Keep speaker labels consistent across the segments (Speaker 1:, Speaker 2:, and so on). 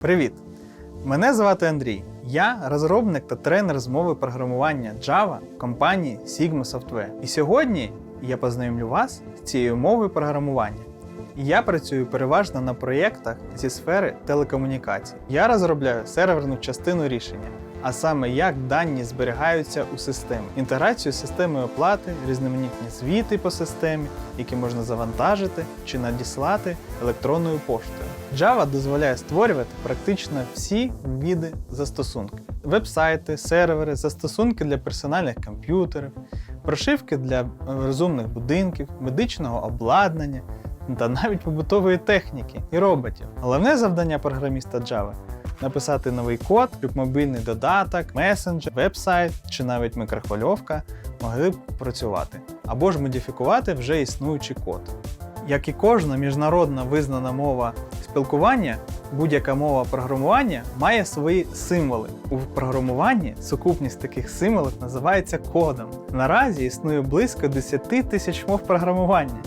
Speaker 1: Привіт! Мене звати Андрій. Я розробник та тренер з мови програмування Java компанії Sigma Software. І сьогодні я познайомлю вас з цією мовою програмування. Я працюю переважно на проєктах зі сфери телекомунікацій. Я розробляю серверну частину рішення, а саме як дані зберігаються у системі, інтеграцію з системою оплати, різноманітні звіти по системі, які можна завантажити чи надіслати електронною поштою. Java дозволяє створювати практично всі види застосунків: веб-сайти, сервери, застосунки для персональних комп'ютерів, прошивки для розумних будинків, медичного обладнання та навіть побутової техніки і роботів. Головне завдання програміста Java написати новий код, щоб мобільний додаток, месенджер, веб-сайт чи навіть мікрохвильовка могли б працювати, або ж модифікувати вже існуючий код. Як і кожна міжнародна визнана мова спілкування, будь-яка мова програмування має свої символи. У програмуванні сукупність таких символів називається кодом. Наразі існує близько 10 тисяч мов програмування,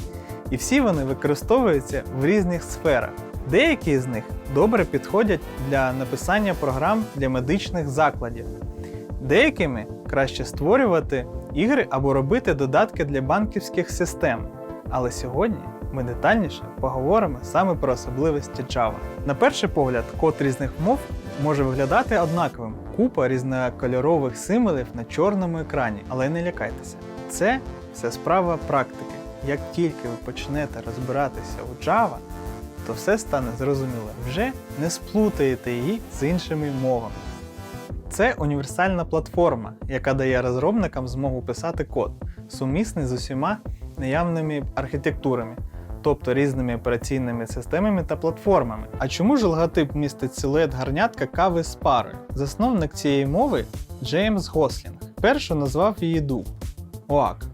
Speaker 1: і всі вони використовуються в різних сферах. Деякі з них добре підходять для написання програм для медичних закладів. Деякими краще створювати ігри або робити додатки для банківських систем. Але сьогодні ми детальніше поговоримо саме про особливості Java. На перший погляд, код різних мов може виглядати однаковим: купа різнокольорових символів на чорному екрані, але не лякайтеся. Це все справа практики. Як тільки ви почнете розбиратися у Java, то все стане зрозуміло. Вже не сплутаєте її з іншими мовами. Це універсальна платформа, яка дає розробникам змогу писати код, сумісний з усіма наявними архітектурами, тобто різними операційними системами та платформами. А чому ж логотип містить силует гарнятка кави з парою? Засновник цієї мови Джеймс Гослінг. Першу назвав її дуб ОАК.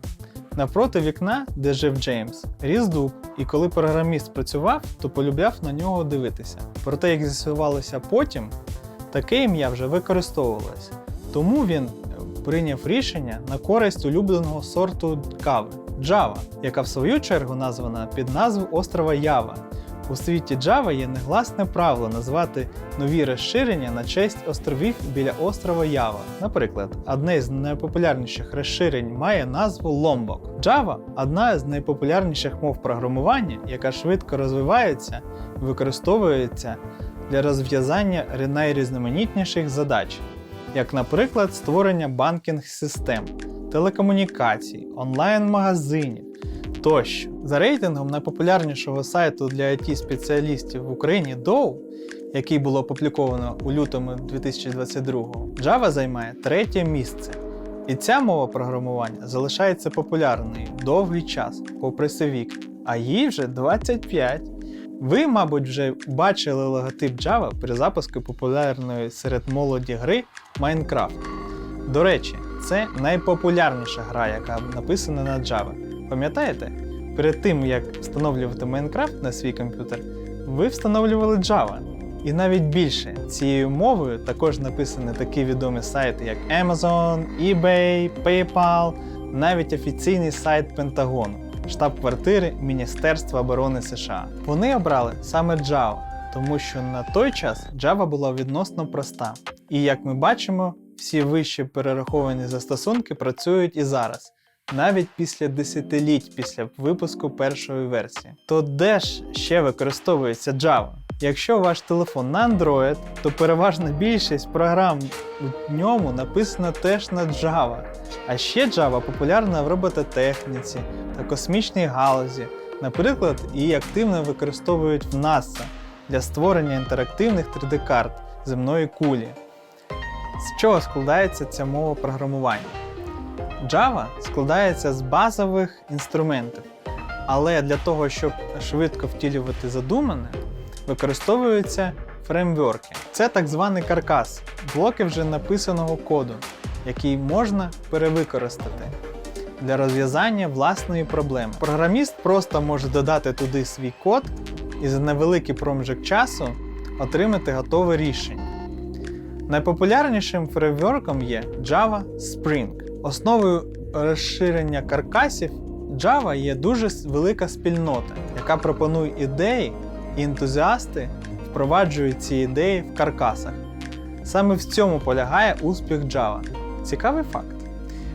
Speaker 1: Навпроти вікна, де жив Джеймс, ріс дуб, і коли програміст працював, то полюбляв на нього дивитися. Проте, як з'ясувалося потім, таке ім'я вже використовувалось. Тому він прийняв рішення на користь улюбленого сорту кави Джава, яка в свою чергу названа під назву острова Ява. У світі Java є негласне правило назвати нові розширення на честь островів біля острова Ява. Наприклад, одне з найпопулярніших розширень має назву Lombok. Java одна з найпопулярніших мов програмування, яка швидко розвивається і використовується для розв'язання найрізноманітніших задач, як, наприклад, створення банкінг-систем, телекомунікацій, онлайн-магазинів тощо. За рейтингом найпопулярнішого сайту для it спеціалістів в Україні Dow, який було опубліковано у лютому 2022-го, Java займає третє місце. І ця мова програмування залишається популярною довгий час, попри вік, а їй вже 25. Ви, мабуть, вже бачили логотип Java при запуску популярної серед молоді гри Minecraft. До речі, це найпопулярніша гра, яка написана на Java. Пам'ятаєте? Перед тим, як встановлювати Minecraft на свій комп'ютер, ви встановлювали Java. І навіть більше цією мовою також написані такі відомі сайти, як Amazon, eBay, PayPal, навіть офіційний сайт Пентагону, штаб-квартири Міністерства оборони США. Вони обрали саме Java, тому що на той час Java була відносно проста. І як ми бачимо, всі вище перераховані застосунки працюють і зараз навіть після десятиліть після випуску першої версії. То де ж ще використовується Java? Якщо ваш телефон на Android, то переважна більшість програм у ньому написана теж на Java. А ще Java популярна в робототехніці та космічній галузі. Наприклад, її активно використовують в NASA для створення інтерактивних 3D-карт земної кулі. З чого складається ця мова програмування? Java складається з базових інструментів, але для того, щоб швидко втілювати задумане, використовуються фреймворки. Це так званий каркас, блоки вже написаного коду, який можна перевикористати для розв'язання власної проблеми. Програміст просто може додати туди свій код і за невеликий проміжок часу отримати готове рішення. Найпопулярнішим фреймворком є Java Spring. Основою розширення каркасів Java є дуже велика спільнота, яка пропонує ідеї, і ентузіасти впроваджують ці ідеї в каркасах. Саме в цьому полягає успіх Java. Цікавий факт,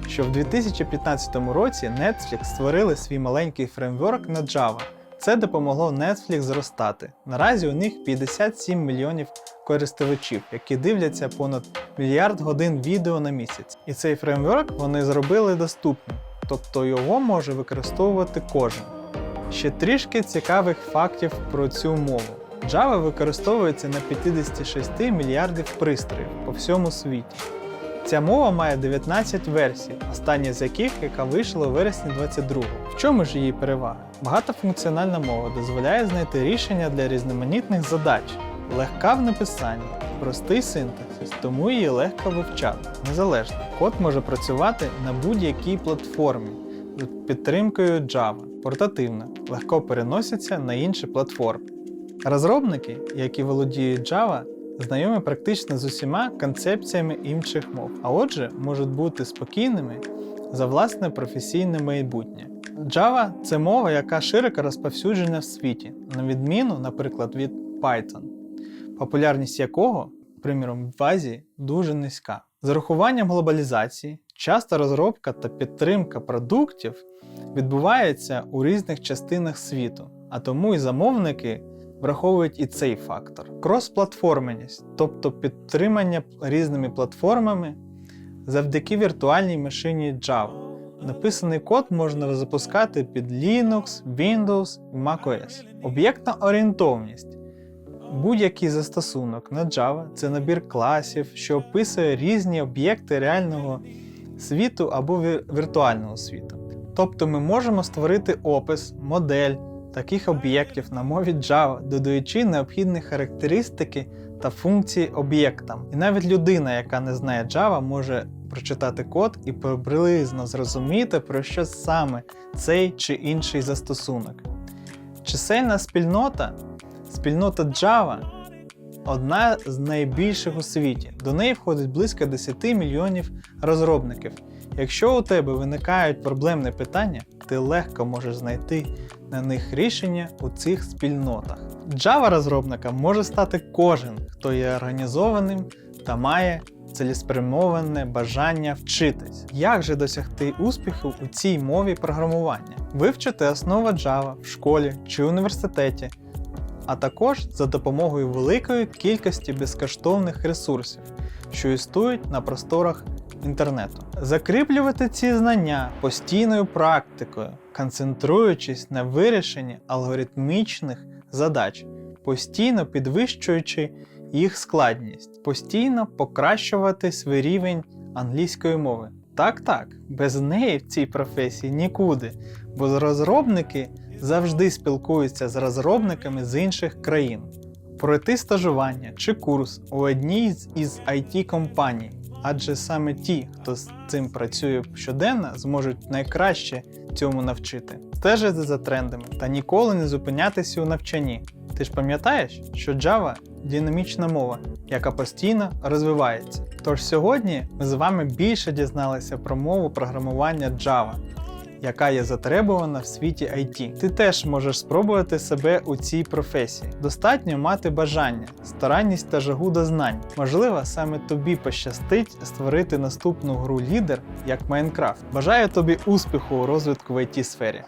Speaker 1: що в 2015 році Netflix створили свій маленький фреймворк на Java. Це допомогло Netflix зростати. Наразі у них 57 мільйонів користувачів, які дивляться понад мільярд годин відео на місяць. І цей фреймворк вони зробили доступним, тобто його може використовувати кожен. Ще трішки цікавих фактів про цю мову. Java використовується на 56 мільярдів пристроїв по всьому світі. Ця мова має 19 версій, остання з яких яка вийшла у вересні 22-го. В чому ж її перевага? Багатофункціональна мова дозволяє знайти рішення для різноманітних задач, легка в написанні, простий синтаксис, тому її легко вивчати. Незалежно, код може працювати на будь-якій платформі з підтримкою Java, портативна, легко переноситься на інші платформи. Розробники, які володіють Java, знайомі практично з усіма концепціями інших мов, а отже, можуть бути спокійними за власне професійне майбутнє. Java це мова, яка широко розповсюджена в світі, на відміну, наприклад, від Python, популярність якого, приміром, в Азії дуже низька. З урахуванням глобалізації, часто розробка та підтримка продуктів відбувається у різних частинах світу, а тому і замовники враховують і цей фактор. Кросплатформеність, тобто підтримання різними платформами завдяки віртуальній машині Java. Написаний код можна запускати під Linux, Windows і macOS. Об'єктна орієнтовність. Будь-який застосунок на Java це набір класів, що описує різні об'єкти реального світу або віртуального світу. Тобто ми можемо створити опис, модель таких об'єктів на мові Java, додаючи необхідні характеристики та функції об'єктам. І навіть людина, яка не знає Java, може прочитати код і приблизно зрозуміти, про що саме цей чи інший застосунок. Чисельна спільнота, спільнота Java одна з найбільших у світі. До неї входить близько 10 мільйонів розробників. Якщо у тебе виникають проблемні питання, ти легко можеш знайти на них рішення у цих спільнотах. Java розробником може стати кожен, хто є організованим та має цілеспрямоване бажання вчитись. Як же досягти успіху у цій мові програмування? Вивчити основи Java в школі чи університеті, а також за допомогою великої кількості безкоштовних ресурсів, що існують на просторах інтернету. Закріплювати ці знання постійною практикою, концентруючись на вирішенні алгоритмічних задач, постійно підвищуючи їх складність, постійно покращувати свій рівень англійської мови. Так, так, без неї в цій професії нікуди, бо розробники завжди спілкуються з розробниками з інших країн. Пройти стажування чи курс у одній із it компаній адже саме ті, хто з цим працює щоденно, зможуть найкраще цьому навчити, стежити за трендами та ніколи не зупинятися у навчанні. Ти ж пам'ятаєш, що Java динамічна мова, яка постійно розвивається. Тож сьогодні ми з вами більше дізналися про мову програмування Java, яка є затребувана в світі IT. Ти теж можеш спробувати себе у цій професії. Достатньо мати бажання, старанність та жагу до знань. Можливо, саме тобі пощастить створити наступну гру лідер як Майнкрафт. Бажаю тобі успіху у розвитку в IT сфері.